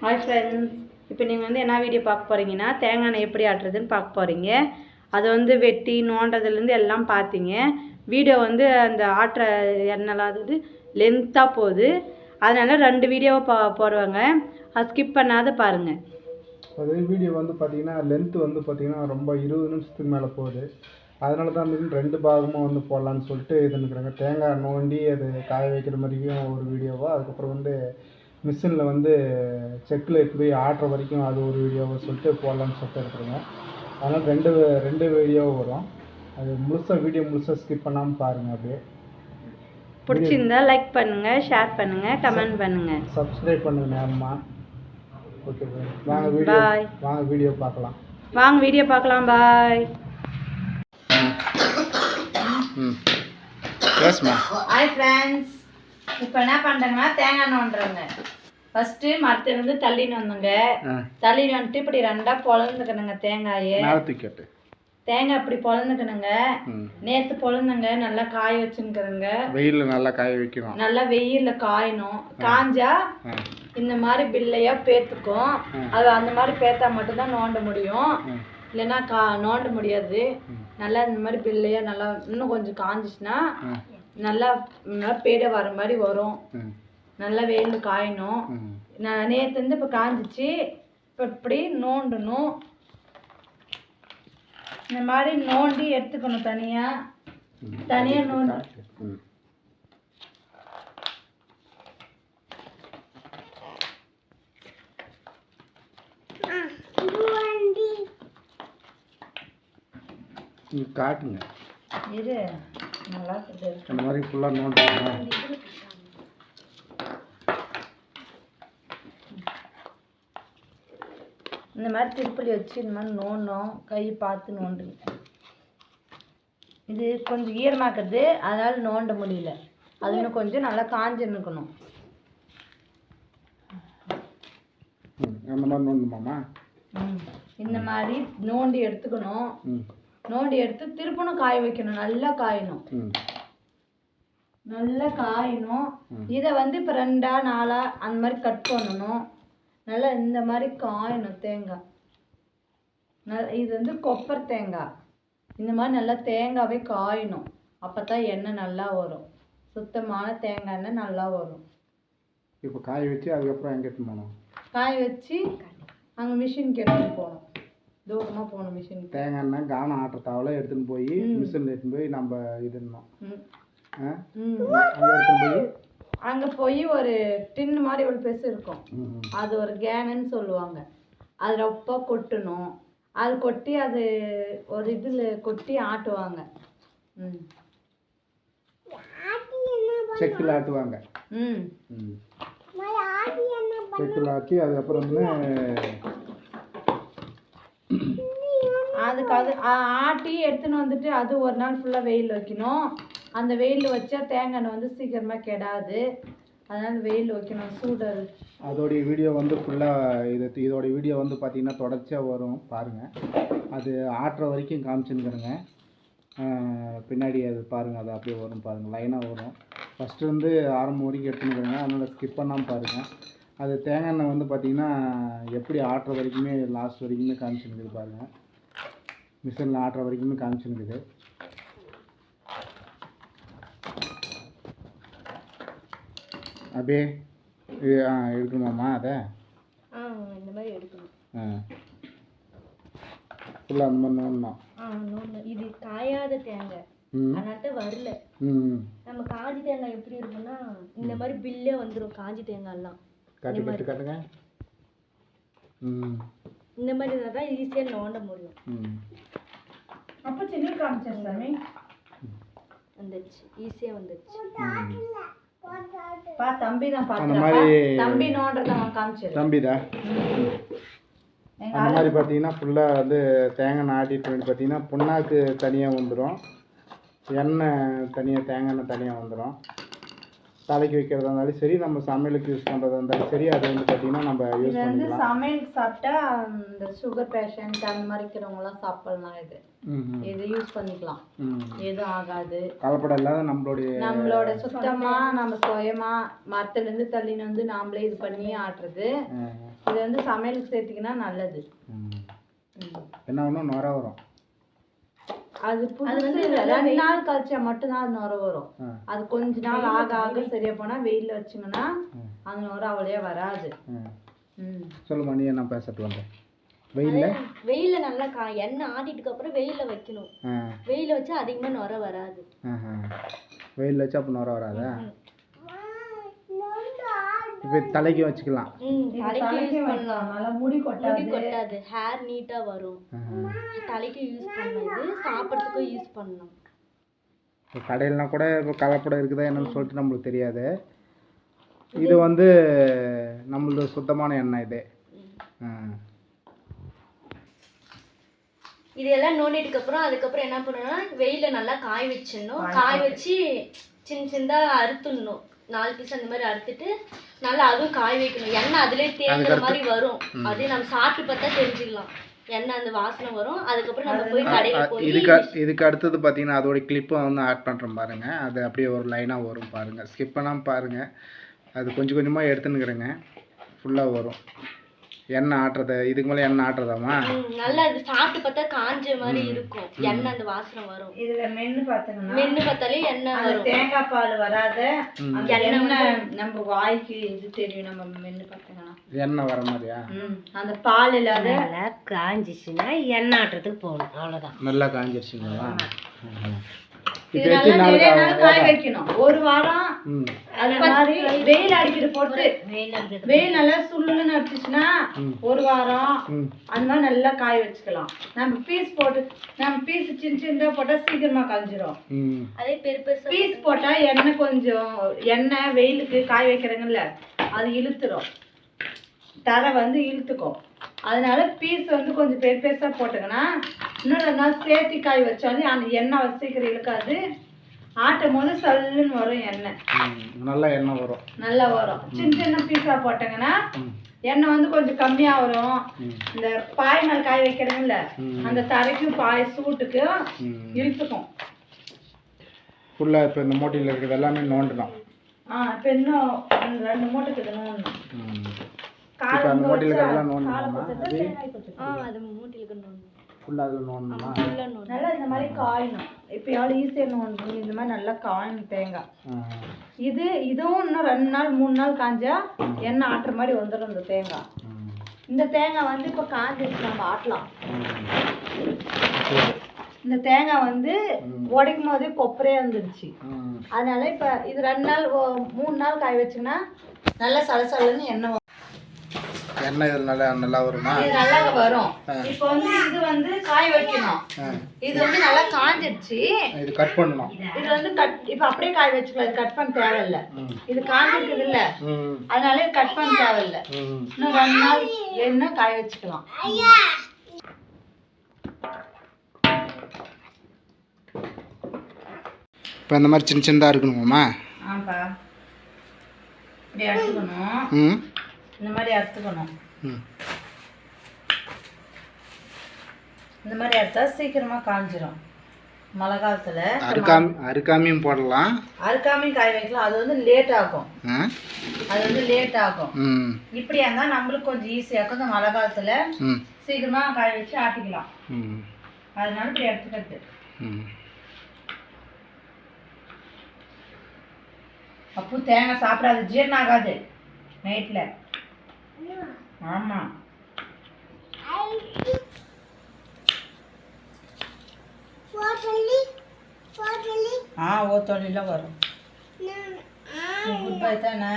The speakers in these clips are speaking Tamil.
ஹாய் ஃப்ரெண்ட்ஸ் இப்போ நீங்கள் வந்து என்ன வீடியோ பார்க்க போகிறீங்கன்னா தேங்காய் எண்ணெய் எப்படி ஆட்டுறதுன்னு பார்க்க போகிறீங்க அதை வந்து வெட்டி நோண்டதுலேருந்து எல்லாம் பார்த்தீங்க. வீடியோ வந்து அந்த ஆட்டுற எண்ணெய்லாம் அது லென்த்தாக போகுது. அதனால் ரெண்டு வீடியோவை பா போடுவாங்க. அது ஸ்கிப் பண்ணாத பாருங்கள் அது வீடியோ வந்து பார்த்தீங்கன்னா லென்த்து வந்து பார்த்தீங்கன்னா ரொம்ப இருபது நிமிஷத்துக்கு மேலே போகுது. அதனால தான் வந்து ரெண்டு பாகமாக வந்து போடலான்னு சொல்லிட்டு இது நிற்கிறாங்க தேங்காய் நோண்டி அது காய வைக்கிற மாதிரியும் ஒரு வீடியோவாக அதுக்கப்புறம் வந்து மிஷினில் வந்து செக்கில் போய் ஆட்டுற வரைக்கும் அது ஒரு வீடியோவை சொல்லிட்டு போடலான்னு சொல்லிட்டு இருக்கிறாங்க அதனால் ரெண்டு ரெண்டு வீடியோ வரும். அது முழுசாக வீடியோ முழுசாக ஸ்கிப் பண்ணாமல் பாருங்கள் அப்படியே. பிடிச்சிருந்தா லைக் பண்ணுங்கள் ஷேர் பண்ணுங்கள் கமெண்ட் பண்ணுங்கள் சப்ஸ்கிரைப் பண்ணுங்க நேரமா. ஓகே வாங்க வீடியோ Bye. வாங்க வீடியோ பார்க்கலாம். வாங்க வீடியோ பார்க்கலாம் பாய் ம். ஹாய் ஃப்ரெண்ட்ஸ் இப்போ என்ன பண்ணுறேங்கன்னா தேங்காய் நோண்டுறேங்க ஃபஸ்ட்டு மரத்துலேருந்து தள்ளின்னு வந்தோங்க. தள்ளின்னு வந்துட்டு இப்படி ரெண்டாக பொழந்துக்கணுங்க தேங்காயை. தேங்காய் இப்படி பொழந்துக்கணுங்க. நேற்று பொழந்துங்க. நல்லா காய வச்சுருக்குறேங்க வெயிலில் நல்லா காய வைக்கணும். நல்லா வெயிலில் காயணும். காஞ்சா இந்த மாதிரி பில்லையாக பேத்துக்கும். அது அந்த மாதிரி பேத்தா மட்டும்தான் நோண்ட முடியும். இல்லைன்னா கா நோண்ட முடியாது. நல்லா இந்த மாதிரி பில்லையா நல்லா இன்னும் கொஞ்சம் காஞ்சிச்சுன்னா நல்லா நல்லா பேடை வர மாதிரி வரும். நல்லா வெயிலில் காயணும். நான் நேற்று வந்து இப்போ காஞ்சிச்சு. இப்போ இப்படி நோண்டணும். இந்த மாதிரி நோண்டி எடுத்துக்கணும் தனியாக. தனியாக நோண்டி காட்டுங்க. இரு நல்லா இந்த மாதிரி ஃபுல்லாக நோண்டுங்க இந்த மாதிரி திருப்பலி வச்சு இந்த மாதிரி நோண்டணும் கை பார்த்து நோண்டுங்க. இது கொஞ்சம் ஈரமாக்குது அதனால நோண்ட முடியல. அது இன்னும் கொஞ்சம் நல்லா காஞ்சு நிற்கணும் அந்த மாதிரி நோண்டுமாம்மா. இந்த மாதிரி நோண்டி எடுத்துக்கணும். நோண்டி எடுத்து திருப்பணும் காய வைக்கணும். நல்லா காயணும். நல்லா காயணும். இதை வந்து இப்போ ரெண்டா நாலா அந்த மாதிரி கட் பண்ணணும். நல்லா இந்த மாதிரி காயணும் தேங்காய். நல் இது வந்து கொப்பர் தேங்காய். இந்த மாதிரி நல்லா தேங்காவே காயணும். அப்போ தான் எண்ணெய் நல்லா வரும். சுத்தமான தேங்காய் எண்ணெய் நல்லா வரும். இப்போ காய வச்சு அதுக்கப்புறம் எங்கே போகணும்? காய வச்சு அங்கே மிஷினுக்கு எடுத்துட்டு போகணும். தூரமாக போகணும் மிஷினுக்கு. தேங்காய் எண்ணெய் கானம் ஆட்டுற தவளை எடுத்துன்னு போய் மிஷினில் எடுத்துன்னு போய் நம்ம இது பண்ணணும். ம். ஆ? அங்கே எடுத்துன்னு போய் அங்கே போய் ஒரு டின்னு மாதிரி ஒரு பெருசு இருக்கும். அது ஒரு கேனுன்னு சொல்லுவாங்க. அது ரொம்ப கொட்டணும். அது கொட்டி அது ஒரு இதில் கொட்டி ஆட்டுவாங்க. ம். செக்கில் ஆட்டுவாங்க. ம். ம். செக்கில் ஆட்டி அதுக்கப்புறம் வந்து அதுக்கு அது ஆட்டி எடுத்துன்னு வந்துட்டு அது ஒரு நாள் ஃபுல்லாக வெயில் வைக்கணும். அந்த வெயில் வச்சா தேங்காய் எண்ணெய் வந்து சீக்கிரமாக கெடாது. அதனால் வெயில் வைக்கணும் சூடு அதோடைய வீடியோ வந்து ஃபுல்லாக இது இதோடைய வீடியோ வந்து பார்த்திங்கன்னா தொடர்ச்சியாக வரும். பாருங்கள் அது ஆட்டுற வரைக்கும் காமிச்சுன்னுக்குறேங்க. பின்னாடி அது பாருங்கள் அது அப்படியே வரும் பாருங்கள் லைனாக வரும். ஃபஸ்ட்டு வந்து ஆரம்பம் வரைக்கும் எடுத்துன்னுக்குறேங்க. அதனால் ஸ்கிப் பண்ணாமல் பாருங்கள் அது தேங்காய் எண்ணெய் வந்து பார்த்தீங்கன்னா எப்படி ஆட்டுற வரைக்குமே லாஸ்ட் வரைக்குமே காமிச்சுன்னுக்குது பாருங்கள் மிஷினில் ஆட்டுற வரைக்குமே காமிச்சுன்னுக்குது. அப்படியே இது ஆ எடுக்கணுமாம்மா அதை? ஆ இந்த மாதிரி எடுக்கணும். ஆ. ஃபுல்லாக அந்த மாதிரி நோண்டணும் ஆ இது காயாத தேங்காய். ம். அதனால வரல. ம். நம்ம காஞ்சி தேங்காய் எப்படி இருக்குன்னா இந்த மாதிரி பில்லே வந்துடும் காஞ்சி தேங்காய்லாம். காட்டு காட்டு காட்டுங்க. ம். இந்த மாதிரி இருந்தால் தான் ஈஸியாக நோண்ட முடியும். ம். அப்போ சின்ன காமிச்சேன் சாமி. வந்துடுச்சு ஈஸியாக வந்துடுச்சு பா தம்பி தான் அந்த மாதிரி தம்பி நோண்டுறத அவன் காமிச்சிரு. தம்பிதா? அந்த மாதிரி பார்த்தீங்கன்னா ஃபுல்லாக வந்து தேங்காய் ஆட்டிட்டு வந்து பார்த்தீங்கன்னா புண்ணாக்கு தனியாக வந்துடும் எண்ணெய் தனியாக தேங்காய் எண்ணெய் தனியாக வந்துடும் தலைக்கு வைக்கிறதா இருந்தாலும் சரி நம்ம சமையலுக்கு யூஸ் பண்ணுறதா இருந்தாலும் சரி அது வந்து பார்த்திங்கன்னா நம்ம யூஸ் இது வந்து பண்ணிக்கலாம். சமையலுக்கு சாப்பிட்டா இந்த சுகர் பேஷண்ட் அந்த மாதிரி இருக்கிறவங்கலாம் சாப்பிடலாம் இது. ம் இது யூஸ் பண்ணிக்கலாம். ம் எதுவும் ஆகாது. கலப்படம் இல்லாத நம்மளுடைய நம்மளோட சுத்தமா நம்ம சுயமா மரத்துல இருந்து தள்ளின்னு வந்து நாமளே இது பண்ணி ஆட்டுறது. ம், இது வந்து சமையலுக்கு சேர்த்திங்கன்னா நல்லது. ம். என்ன ஒன்றும் நுர வரும். அது புதுசு இல்ல. ரெண்டு நாள் கழிச்சா மட்டும்தான் அது நுர வரும். அது கொஞ்ச நாள் ஆக ஆக சரியா போனா வெயில்ல வச்சிங்கன்னா. அந்த நுர அவ்வளோயே வராது. சொல்லுமா நீ என்ன பேசட்டு வந்த? வெயில்ல? வெயில்ல நல்லா கா எண்ணெய் ஆட்டிட்டுக்கு அப்புறம் வெயில்ல வைக்கணும். ஆ. வெயில்ல வச்சா அதிகமா நுர வராது. வெயில்ல வச்சா அப்போ நுர வராதா? இப்போ தலைக்கு வச்சுக்கலாம். தலைக்கு யூஸ் நல்லா முடி முடி கொட்டாது. கொட்டாது ஹேர் நீட்டா வரும். தலைக்கு யூஸ் பண்ணது. சாப்பிட்றதுக்கும் யூஸ் பண்ணலாம். இப்போ கடையிலலாம் கூட இப்போ கலப்படம் இருக்குதா என்னன்னு சொல்லிட்டு நம்மளுக்கு தெரியாது. இது வந்து நம்மளது சுத்தமான எண்ணெய் இது. இதெல்லாம் நோண்டிட்டுக்கு அப்புறம் அதுக்கப்புறம் என்ன பண்ணணும்னா வெயில நல்லா காய வச்சிடணும். காய வச்சு. சின்ன சின்னதா அறுத்துடணும். நாலு பீஸ் அந்த மாதிரி அறுத்துட்டு நல்லா அதுவும் காய வைக்கணும். எண்ணெய் அதுலயே தேங்குற மாதிரி வரும். அது நம்ம சாப்பிட்டு பார்த்தா தெரிஞ்சுக்கலாம். எண்ணெய் அந்த வாசனை வரும். அதுக்கப்புறம் நம்ம போய் கடையில போய் இதுக்கு இதுக்கு அடுத்தது பார்த்தீங்கன்னா அதோட கிளிப்பை வந்து ஆட் பண்ணுறோம் பாருங்க. அது அப்படியே ஒரு லைனாக வரும் பாருங்க. ஸ்கிப் பண்ணாமல் பாருங்க. அது கொஞ்சம் கொஞ்சமாக எடுத்துன்னுக்குறேங்க. ஃபுல்லாக வரும். எண்ணெய் ஆட்டுறத இதுக்கு மேலே எண்ணெய் ஆட்டுறதாமா நல்லா அது சாப்பிட்டு பார்த்தா காஞ்ச மாதிரி இருக்கும். எண்ணெய் அந்த வாசனை வரும். இதுல மென்னு பாத்தீங்கன்னா மென்னு பார்த்தாலே எண்ணெய் அந்த வரும். தேங்காய் பால் வராத எண்ணெய் நம்ம வாய்க்கு இது தெரியும் நம்ம மென்னு பார்த்தீங்கன்னா. எண்ணெய் வர மாதிரியா? அந்த பால் இல்லாத நல்லா காஞ்சிச்சுன்னா எண்ணெய் ஆட்டுறதுக்கு போகணும். அவ்வளோதான் நல்லா காஞ்சிருச்சுங்களா? இது இப்போ எத்தனை நல்லா நாளுக்கு நிறைய நாள் ஆகும்? காய வைக்கணும்? ஒரு வாரம் ம். அது மாதிரி வெயில் அடிக்கிற போட்டு வெயில் நல்லா சுள்ளுன்னு அடிச்சுச்சுன்னா ம். ஒரு வாரம் அந்த மாதிரி நல்லா காய வச்சுக்கலாம். நம்ம பீஸ் போட்டு நம்ம பீஸ் சின்ன சின்னதா போட்டா சீக்கிரமா காஞ்சிரும் அதே பெரு பெருசா பீஸ் போட்டா எண்ணெய் கொஞ்சம் எண்ணெய் வெயிலுக்கு காய வைக்கிறாங்கல்ல அது இழுத்துரும். தரை வந்து இழுத்துக்கும். அதனால பீஸ் வந்து கொஞ்சம் பெரு பெருசா போட்டுங்கன்னா இன்னும் ரெண்டு நாள் சேர்த்து காய வச்சாலும் அந்த எண்ணெய் சீக்கிரம் இழுக்காது. ஆட்டும் போது சல்லுன்னு வரும் எண்ணெய். நல்லா எண்ணெய் வரும். நல்லா வரும். சின்ன சின்ன பீஸா போட்டாங்கன்னா எண்ணெய் வந்து கொஞ்சம் கம்மியா வரும். இந்த பாய் மேல் காய வைக்கிறாங்கல்ல ம். அந்த தரைக்கும் பாய் சூட்டுக்கும் இழுத்துக்கும். ஃபுல்லாக இப்போ இந்த மூட்டையில் இருக்கிறது எல்லாமே நோண்டணும் ஆ இப்போ இன்னும் ரெண்டு மூட்டைக்கு நோண்டணும் இப்போ அந்த வந்து மூட்டையில் இருக்கிறதெல்லாம் நோண்டணுமா அது ஆ அது மூட்டில் இருக்கணும் ஃபுல்லாக அதில் நோண்டணுமா நல்லா இந்த மாதிரி காயணும். இப்போ எவ்வளோ ஈஸியாக நோண்டணும் இந்த மாதிரி நல்லா காயணும் தேங்காய். இது இதுவும் இன்னும் ரெண்டு நாள் மூணு நாள் காஞ்சா எண்ணெய் ஆட்டுற மாதிரி வந்துடும் இந்த தேங்காய். இந்த தேங்காய் வந்து இப்போ காஞ்சிருச்சு. நம்ம ஆட்டலாம். இந்த தேங்காய் வந்து உடைக்கும் போதே கொப்பரையாக இருந்துருச்சு. அதனால இப்போ இது ரெண்டு நாள் ஓ- மூணு நாள் காய வச்சிங்கன்னா நல்லா சலசலன்னு எண்ணெய். எண்ணெய் இதில் நல்லா நல்லா வருமா? இது நல்லா வரும். இப்போ வந்து இது வந்து காய வைக்கணும். இது வந்து நல்லா காஞ்சிருச்சு. இது கட் பண்ணணும். இது வந்து கட் இப்போ அப்படியே காய வச்சுக்கலாம். இது கட் பண்ண தேவையில்ல. இது காஞ்சிருக்குது இல்ல அதனால இது கட் பண்ண தேவையில்ல. இன்னும் ரெண்டு நாள் எண்ணெய் காய வச்சுக்கலாம். இப்போ இந்த மாதிரி சின்ன சின்னதாக இருக்கணுமாம்மா? ஆமாப்பா இப்படி அறுத்துக்கணும் ம். இந்த மாதிரி அறுத்துக்கணும். இந்த மாதிரி அறுத்தா சீக்கிரமா காஞ்சிரும். மழை காலத்துல. அறுக்காம அறுக்காமையும் போடலாம். அறுக்காமையும் காய வைக்கலாம். அது வந்து லேட் ஆகும். அது வந்து லேட் ஆகும். இப்படியா இருந்தா நம்மளுக்கு கொஞ்சம் ஈஸியா இருக்கும். இந்த மழை காலத்துல சீக்கிரமா காய வச்சு ஆட்டிக்கலாம். அதனால இப்படி எடுத்துக்கிறது அப்போ தேங்காய் சாப்பிடாது. ஜீரணம் ஆகாது. நைட்ல. ஆமா. ஆ ஓத்தொழிலாம் வரும். குட் பை தானே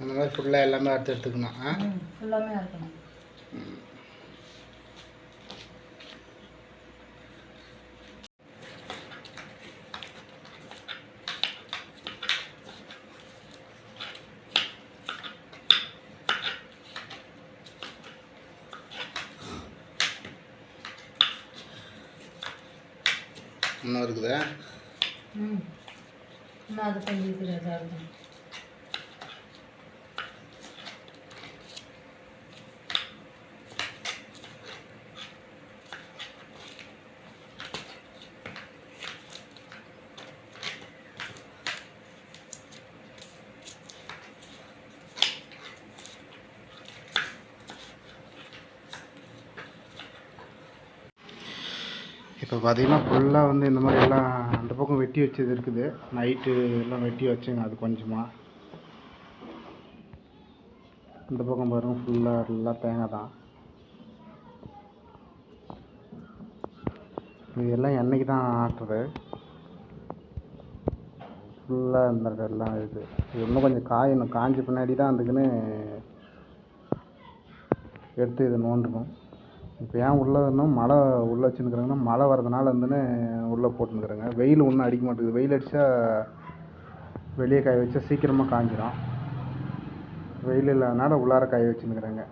அந்த மாதிரி ஃபுல்லாக எல்லாமே அறுத்து எடுத்துக்கணும் ஆ? ஃபுல்லாமே இருக்கணும் இருக்குதா? ம். இன்னும் அது கொஞ்சம் இப்போ பார்த்தீங்கன்னா ஃபுல்லாக வந்து இந்த மாதிரி எல்லாம் அந்த பக்கம் வெட்டி வச்சது இருக்குது. நைட்டு எல்லாம் வெட்டி வச்சுங்க அது கொஞ்சமாக இந்த பக்கம் பாருங்கள் ஃபுல்லாக எல்லாம் தேங்காய் தான். இது எல்லாம் எண்ணெய்க்கு தான் ஆட்டுறது? ஃபுல்லாக இந்த எல்லாம் இது. இன்னும் கொஞ்சம் காயணும் காஞ்ச பின்னாடி தான் அதுக்குன்னு எடுத்து இதை நோண்டணும் இப்போ ஏன் உள்ளே இன்னும் மழை உள்ளே வச்சுருக்குறாங்கன்னா மழை வரதுனால வந்துன்னு உள்ளே போட்டுனுக்குறேங்க வெயில் ஒன்றும் அடிக்க மாட்டேங்குது. வெயில் அடித்தா வெளியே காய வச்சா சீக்கிரமாக காஞ்சிடும் வெயில் இல்லாதனால உள்ளார காய வச்சுன்னுக்குறேங்க.